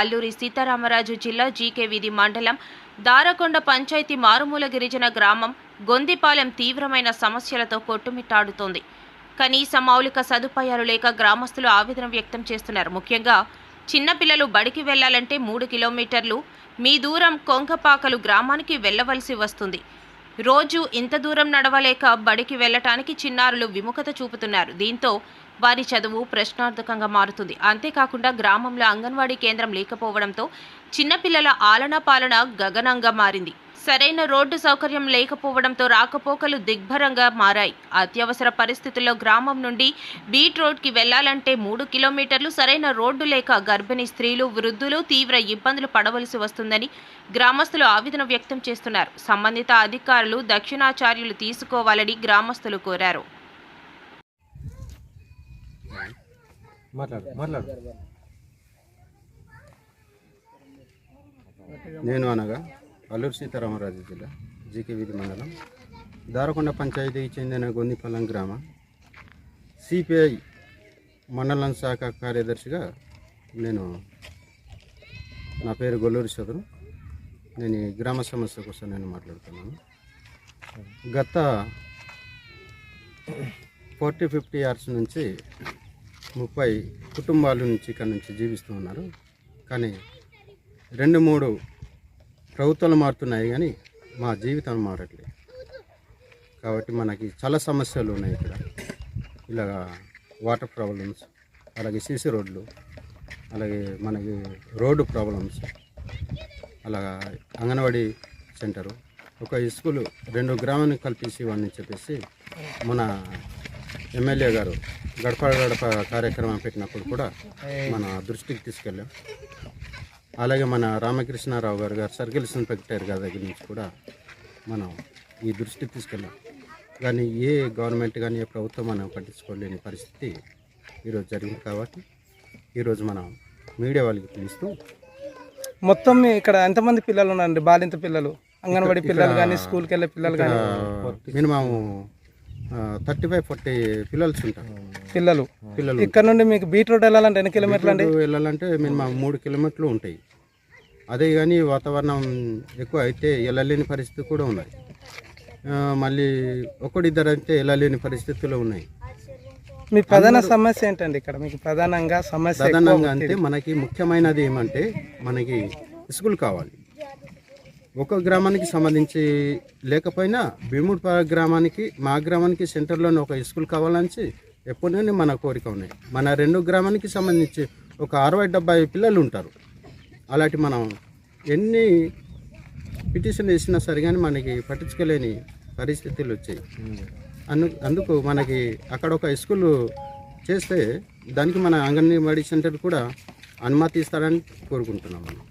అల్లూరి సీతారామరాజు జిల్లా జీకే వీధి మండలం దారకొండ పంచాయతీ మారుమూల గిరిజన గ్రామం గొందిపాలెం తీవ్రమైన సమస్యలతో కొట్టుమిట్టాడుతోంది. కనీస మౌలిక సదుపాయాలు లేక గ్రామస్తులు ఆవేదన వ్యక్తం చేస్తున్నారు. ముఖ్యంగా చిన్నపిల్లలు బడికి వెళ్ళాలంటే మూడు కిలోమీటర్లు మీ దూరం కొంకపాకలు గ్రామానికి వెళ్ళవలసి వస్తుంది. రోజు ఇంత దూరం నడవలేక బడికి వెళ్ళటానికి చిన్నారులు విముఖత చూపుతున్నారు. దీంతో వారి చదువు ప్రశ్నార్థకంగా మారుతుంది. అంతేకాకుండా గ్రామంలో అంగన్వాడీ కేంద్రం లేకపోవడంతో చిన్నపిల్లల ఆలనా పాలన గగనంగా మారింది. సరైన రోడ్డు సౌకర్యం లేకపోవడంతో రాకపోకలు దిగ్భరంగా మారాయి. అత్యవసర పరిస్థితుల్లో గ్రామం నుండి బీట్ రోడ్కి వెళ్ళాలంటే మూడు కిలోమీటర్లు సరైన రోడ్డు లేక గర్భిణీ స్త్రీలు వృద్ధులు తీవ్ర ఇబ్బందులు పడవలసి వస్తుందని గ్రామస్తులు ఆవేదన వ్యక్తం చేస్తున్నారు. సంబంధిత అధికారులు దక్షిణాచార్యులు తీసుకోవాలని గ్రామస్తులు కోరారు. నేను అనగా అల్లూరు సీతారామరాజు జిల్లా జీకే వీధి మండలం దారకొండ పంచాయతీకి చెందిన గొందిపల్లం గ్రామం. సిపిఐ మండలం శాఖ కార్యదర్శిగా నేను నా పేరు గొల్లూరి సోదరు నేను ఈ గ్రామ సమస్య కోసం నేను మాట్లాడుతున్నాను. గత ఫార్టీ ఫిఫ్టీ ఇయర్స్ నుంచి ముప్పై కుటుంబాల నుంచి ఇక్కడ నుంచి జీవిస్తూ ఉన్నారు. కానీ రెండు మూడు ప్రభుత్వాలు మారుతున్నాయి కానీ మా జీవితం మారట్లేదు. కాబట్టి మనకి చాలా సమస్యలు ఉన్నాయి ఇక్కడ. ఇలాగ వాటర్ ప్రాబ్లమ్స్ అలాగే సీసీ రోడ్లు అలాగే మనకి రోడ్డు ప్రాబ్లమ్స్ అలాగా అంగన్వాడీ సెంటరు ఒక స్కూలు రెండు గ్రామానికి కల్పించి ఇవ్వని చెప్పేసి మన ఎమ్మెల్యే గారు గడప గడప కార్యక్రమం పెట్టినప్పుడు కూడా మన దృష్టికి తీసుకెళ్ళాం. అలాగే మన రామకృష్ణారావు గారు గారు సర్కిల్ ఇన్స్పెక్టర్ గారి దగ్గర నుంచి కూడా మనం ఈ దృష్టికి తీసుకెళ్ళాం. కానీ ఏ గవర్నమెంట్ కానీ ఏ ప్రభుత్వం మనం పట్టించుకోలేని పరిస్థితి ఈరోజు జరిగింది కాబట్టి ఈరోజు మనం మీడియా వాళ్ళకి పిలుస్తూ మొత్తం ఇక్కడ ఎంతమంది పిల్లలు ఉన్నారండి? బాలింత పిల్లలు అంగన్వాడీ పిల్లలు కానీ స్కూల్కి వెళ్ళే పిల్లలు కానీ మినిమం థర్టీ ఫైవ్ ఫార్టీ పిల్లలు ఉంటారు. పిల్లలు. పిల్లలు ఇక్కడ నుండి మీకు బీట్ రోడ్ వెళ్ళాలంటే ఎన్ని కిలోమీటర్లు అండి? వెళ్ళాలంటే మినిమం మూడు కిలోమీటర్లు ఉంటాయి. అదే కానీ వాతావరణం ఎక్కువ అయితే వెళ్ళలేని పరిస్థితి కూడా ఉన్నాయి మళ్ళీ ఒకటిద్దరు అయితే వెళ్ళలేని పరిస్థితులు ఉన్నాయి. మీ ప్రధాన సమస్య ఏంటండి ఇక్కడ? మీకు ప్రధానంగా సమస్య ప్రధానంగా అంటే మనకి ముఖ్యమైనది ఏమంటే మనకి స్కూల్ కావాలి. ఒక గ్రామానికి సంబంధించి లేకపోయినా భీముడిపాల గ్రామానికి మా గ్రామానికి సెంటర్లోనే ఒక స్కూల్ కావాలని ఎప్పటి నుండి మన కోరిక ఉన్నాయి. మన రెండు గ్రామానికి సంబంధించి ఒక అరవై డెబ్బై పిల్లలు ఉంటారు. అలాంటి మనం ఎన్ని పిటిషన్ వేసినా సరే కానీ మనకి పట్టించుకోలేని పరిస్థితులు వచ్చాయి. అందు అందుకు మనకి అక్కడ ఒక స్కూల్ చేస్తే దానికి మన అంగన్వాడీ సెంటర్ కూడా అనుమతి ఇస్తారని కోరుకుంటున్నాం మనం.